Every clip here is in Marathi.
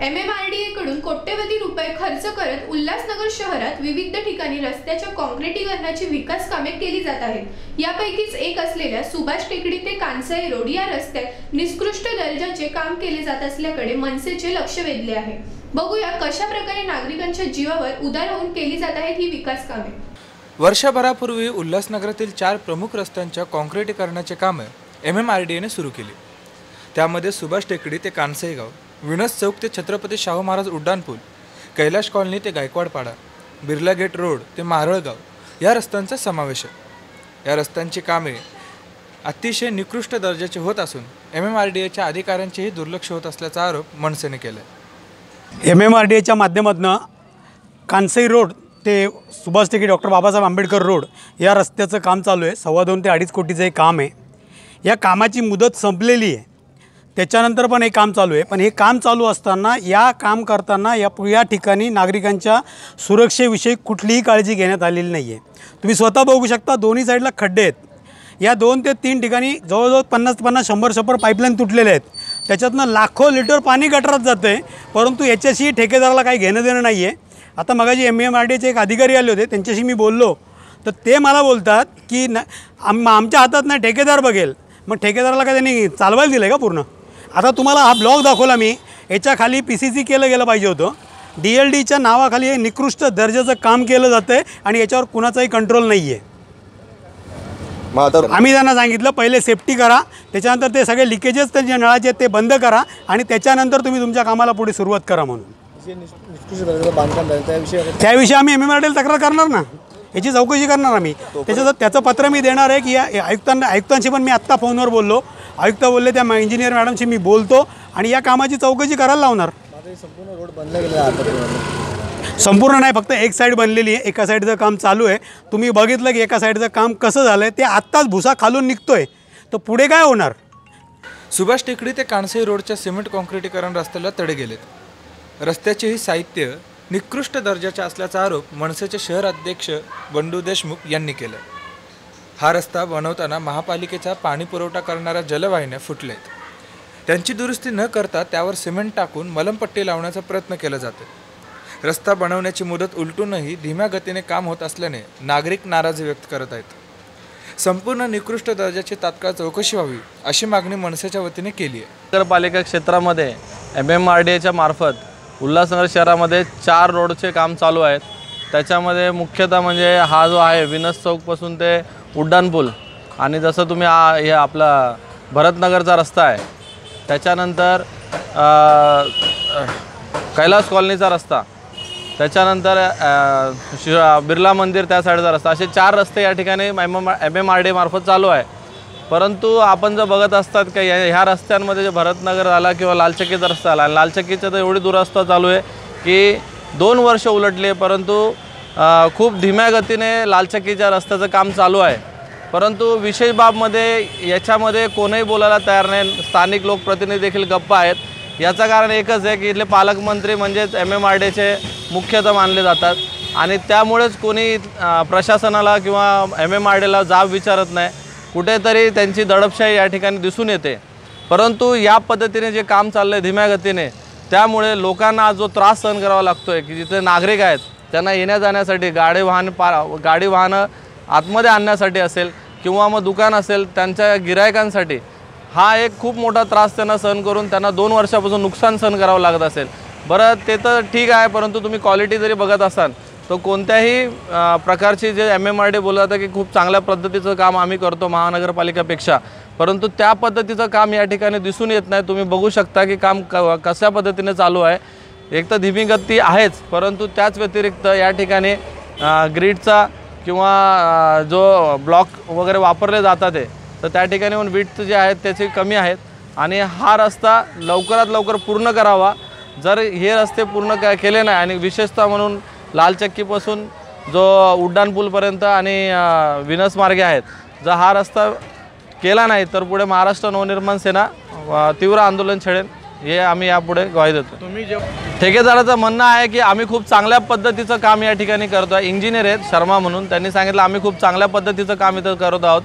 M M R D A कडून कोट्यवधी रुपये खर्च करत उल्हासनगर शहरात विविध ठिकाणी रस्त्याच्या काँक्रिटीकरणाची विकास कामे केली जात आहेत. यापैकीच एक असलेल्या सुभाष टेकडी ते कांसाई रोड या रस्त्यात निकृष्ट दर्जाचे काम केले जात असल्याकडे मनसेचे लक्ष वेधले आहे. बघूया कशा प्रकारे नागरिकांच्या जीवावर उदार होऊन केली जात आहेत ही विकास कामे. वर्षभरापूर्वी उल्हासनगरातील चार प्रमुख रस्त्यांच्या काँक्रिटीकरणाचे कामं एम एम आर डी एने सुरू केली. त्यामध्ये सुभाष टेकडी ते कांसई गाव विनस चौक ते छत्रपती शाहू महाराज उड्डाणपूल कैलाश कॉलनी ते गायकवाडपाडा बिर्ला गेट रोड ते मारळगाव या रस्त्यांचा समावेश आहे. या रस्त्यांची कामे अतिशय निकृष्ट दर्जाचे होत असून एम एम आर डी एच्या अधिकाऱ्यांचेही दुर्लक्ष होत असल्याचा आरोप मनसेने केला आहे एम एम आर डी एच्या माध्यमातून कानसई रोड ते सुभाष टेके डॉक्टर बाबासाहेब आंबेडकर रोड या रस्त्याचं काम चालू आहे. सव्वा दोन ते अडीच कोटीचं हे काम आहे. या कामाची मुदत संपलेली आहे. त्याच्यानंतर पण हे काम चालू आहे. पण हे काम चालू असताना या काम करताना या या ठिकाणी नागरिकांच्या सुरक्षेविषयी कुठलीही काळजी घेण्यात आलेली नाही आहे तुम्ही स्वतः बघू शकता दोन्ही साईडला खड्डे आहेत. या दोन ते तीन ठिकाणी जवळजवळ पन्नास पन्नास शंभर शंभर पाईपलाईन तुटलेले आहेत. त्याच्यातनं लाखो लिटर पाणी गटरात जातं आहे परंतु याच्याशी ठेकेदाराला काही घेणं देणं नाही आहे आता मगाजी एम एम आर डीचे एक अधिकारी आले होते त्यांच्याशी मी बोललो. तर ते मला बोलतात की न आम आमच्या हातात नाही ठेकेदार बघेल. मग ठेकेदाराला काय त्यांनी चालवायला दिलं आहे का पूर्ण? आता तुम्हाला हा ब्लॉग दाखवला मी. याच्या खाली पी सी सी केलं गेलं पाहिजे होतं. डी एल डीच्या नावाखाली हे निकृष्ट दर्जाचं काम केलं जातं आहे आणि याच्यावर कुणाचाही कंट्रोल नाही आहे मग आता आम्ही त्यांना सांगितलं पहिले सेफ्टी करा. त्याच्यानंतर ते सगळे लिकेजेस त्यांचे नळाचे आहेत ते बंद करा आणि त्याच्यानंतर तुम्ही तुमच्या कामाला पुढे सुरुवात करा म्हणून. जे निष- निष्कृष्ट दर्जाचं बांधकाम झालं त्याविषयी त्याविषयी आम्ही एम एम आर तक्रार करणार ना? याची चौकशी करणार आम्ही. त्याच्याचं त्याचं पत्र मी देणार आहे की या आयुक्तांना आयुक्तांशी पण मी आत्ता फोनवर बोललो. आयुक्त बोलले त्या इंजिनियर मॅडमशी मी बोलतो आणि या कामाची चौकशी करायला लावणार. हे संपूर्ण रोड बंद आहे संपूर्ण नाही फक्त एक साईड बनलेली आहे. एका साईडचं काम चालू आहे. तुम्ही बघितलं की एका साईडचं काम कसं झालं आहे ते आत्ताच भुसा खालून निघतोय. तर पुढे काय होणार? सुभाष टेकडी ते कानसई रोडच्या सिमेंट काँक्रिटीकरण रस्त्याला तडे गेलेत. रस्त्याचेही साहित्य निकृष्ट दर्जाचा असल्याचा आरोप मनसेचे शहर अध्यक्ष बंडू देशमुख यांनी केला. हा रस्ता बनवताना महापालिकेचा पाणी पुरवठा करणाऱ्या जलवाहिन्या फुटल्यात त्यांची दुरुस्ती न करता त्यावर सिमेंट टाकून मलमपट्टी लावण्याचा प्रयत्न केला जातो रस्ता बनवण्याची मुदत उलटूनही धीम्या गतीने काम होत असल्याने नागरिक नाराजी व्यक्त करत आहेत. संपूर्ण निकृष्ट दर्जाची तात्काळ चौकशी व्हावी अशी मागणी मनसेच्या वतीने केली आहे. नगरपालिका क्षेत्रामध्ये एम एम आर डी एच्या मार्फत उल्हासनगर शहरामध्ये चार रोडचे काम चालू आहेत. त्याच्यामध्ये मुख्यतः म्हणजे हा जो आहे विनस चौकपासून ते उड्डाणपूल आणि जसं तुम्ही आ हे आपला भरतनगरचा रस्ता आहे त्याच्यानंतर कैलास कॉलनीचा रस्ता त्याच्यानंतर शि बिर्ला मंदिर त्या साईडचा रस्ता असे चार रस्ते या ठिकाणी M M M M R D मार्फत चालू आहे. परंतु आपण जर बघत असतात का या ह्या रस्त्यांमध्ये जे भरतनगर आला किंवा लालचकीचा रस्ता आला आणि लालचकीचा तर एवढी दुरस्ता चालू आहे की दोन वर्ष उलटले परंतु खूप धीम्या गतीने लालचकीच्या रस्त्याचं काम चालू आहे. परंतु विशेष बाबमध्ये याच्यामध्ये कोणीही बोलायला तयार नाही. स्थानिक लोकप्रतिनिधी देखील गप्प आहेत. याचं कारण एकच आहे की इथले पालकमंत्री म्हणजेच एम एम आर डीचे मुख्यतः मानले जातात. आणि त्यामुळेच कोणी प्रशासनाला किंवा एम एम आर डीला जाब विचारत नाही. कुठेतरी त्यांची दडपशाही या ठिकाणी दिसून येते. परंतु या पद्धतीने जे काम चाललं आहे धीम्या गतीने त्यामुळे लोकांना जो त्रास सहन करावा लागतो आहे की जिथे नागरिक आहेत त्यांना येण्या जाण्यासाठी गाडी वाहन पा गाडी वाहनं आतमध्ये आणण्यासाठी असेल किंवा मग दुकान असेल त्यांच्या गिरायकांसाठी हा एक खूप मोठा त्रास त्यांना सहन करून त्यांना दोन वर्षापासून नुकसान सहन करावं लागत असेल. बरं ते तर ठीक आहे परंतु तुम्ही क्वालिटी जरी बघत असाल तर कोणत्याही प्रकारचे जे एम एम आर डी बोलत होतं की खूप चांगल्या पद्धतीचं काम आम्ही करतो महानगरपालिकेपेक्षा. परंतु त्या पद्धतीचं काम या ठिकाणी दिसून येत नाही. तुम्ही बघू शकता की काम क कशा पद्धतीने चालू आहे. एक तर धीमी गती आहेच परंतु त्याच व्यतिरिक्त या ठिकाणी ग्रीडचा किंवा जो ब्लॉक वगैरे वापरले जातात ते तर त्या ठिकाणी पण विड्थ जे आहेत त्याचे कमी आहेत. आणि हा रस्ता लवकरात लवकर पूर्ण करावा. जर हे रस्ते पूर्ण क केले नाही आणि विशेषतः म्हणून लालचक्कीपासून जो उड्डाण पूलपर्यंत आणि विनस मार्गे आहेत जर हा रस्ता केला नाही तर पुढे महाराष्ट्र नवनिर्माण सेना तीव्र आंदोलन छेडेल. हे आम्ही यापुढे ग्वाही देतो. तुम्ही ठेकेदाराचं म्हणणं आहे की आम्ही खूप चांगल्या पद्धतीचं काम या ठिकाणी करतो आहे इंजिनियर आहेत शर्मा म्हणून. त्यांनी सांगितलं आम्ही खूप चांगल्या पद्धतीचं काम इथं करत आहोत.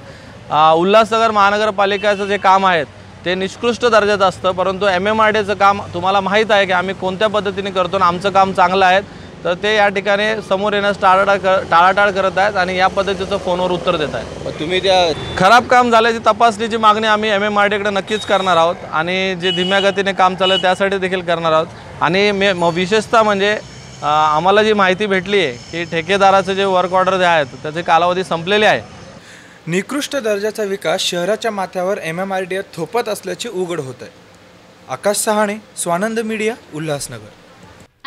उल्हासनगर महानगरपालिकेचं जे काम आहेत ते निष्कृष्ट दर्जाचं असतं. परंतु एम एम आर डीचं काम तुम्हाला माहीत आहे की आम्ही कोणत्या पद्धतीने करतो आणि आमचं काम चांगलं आहे. तर ते या ठिकाणी समोर येण्यास टाळाटाळ कर टाळाटाळ करत आहेत आणि या पद्धतीचं फोनवर उत्तर देत आहेत. मग तुम्ही त्या खराब काम झाल्याची तपासणीची मागणी आम्ही एम एम आर डीकडे नक्कीच करणार आहोत आणि जे धीम्या गतीने काम चाललं आहे त्यासाठी देखील करणार आहोत. आणि मे म- विशेषतः म्हणजे आम्हाला जी माहिती भेटली आहे की ठेकेदाराचे जे वर्क ऑर्डर जे आहेत त्याचे कालावधी संपलेले आहे. निकृष्ट दर्जाचा विकास शहराच्या माथ्यावर एम एम आर डी थोपत असल्याचे उघड होत आहे. आकाश सहाणे स्वानंद मीडिया उल्हासनगर.